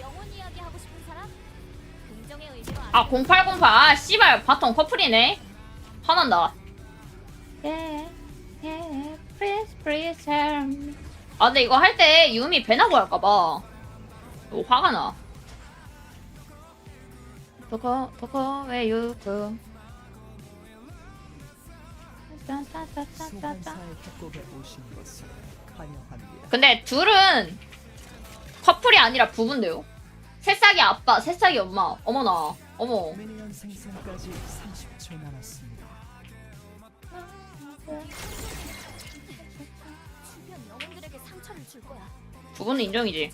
영혼 이야기 하고 싶은 사람? 긍정의 의미로 아 0808. 아 씨발 바텀 커플이네. 화난다. 예, 예, please, please help me. 아 근데 이거 할 때 유미 배나고 할까봐. 이거 화가 나. 보고 보고 왜 유튜브. 짠짠짠짠짠. 소환사의 협곡에 오신 것을 환영합니다. 근데 둘은 커플이 아니라 부부인데요. 새싹이 아빠, 새싹이 엄마. 어머나, 어머. 미니언 생성까지 30초 남았습니다. 주변 영혼들에게 상처를 줄 거야. 부부는 인정이지.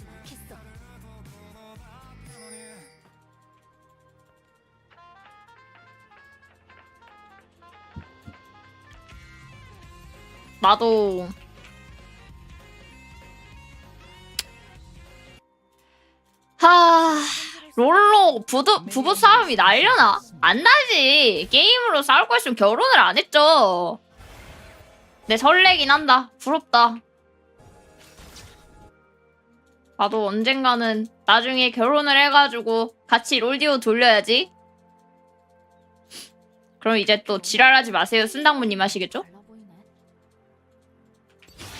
나도 하 롤로 부부 부부 싸움이 날려나 안 나지 게임으로 싸울 거였으면 결혼을 안 했죠. 내 설레긴 한다 부럽다. 나도 언젠가는 나중에 결혼을 해가지고 같이 롤디오 돌려야지. 그럼 이제 또 지랄하지 마세요, 쓴당무님 하시겠죠?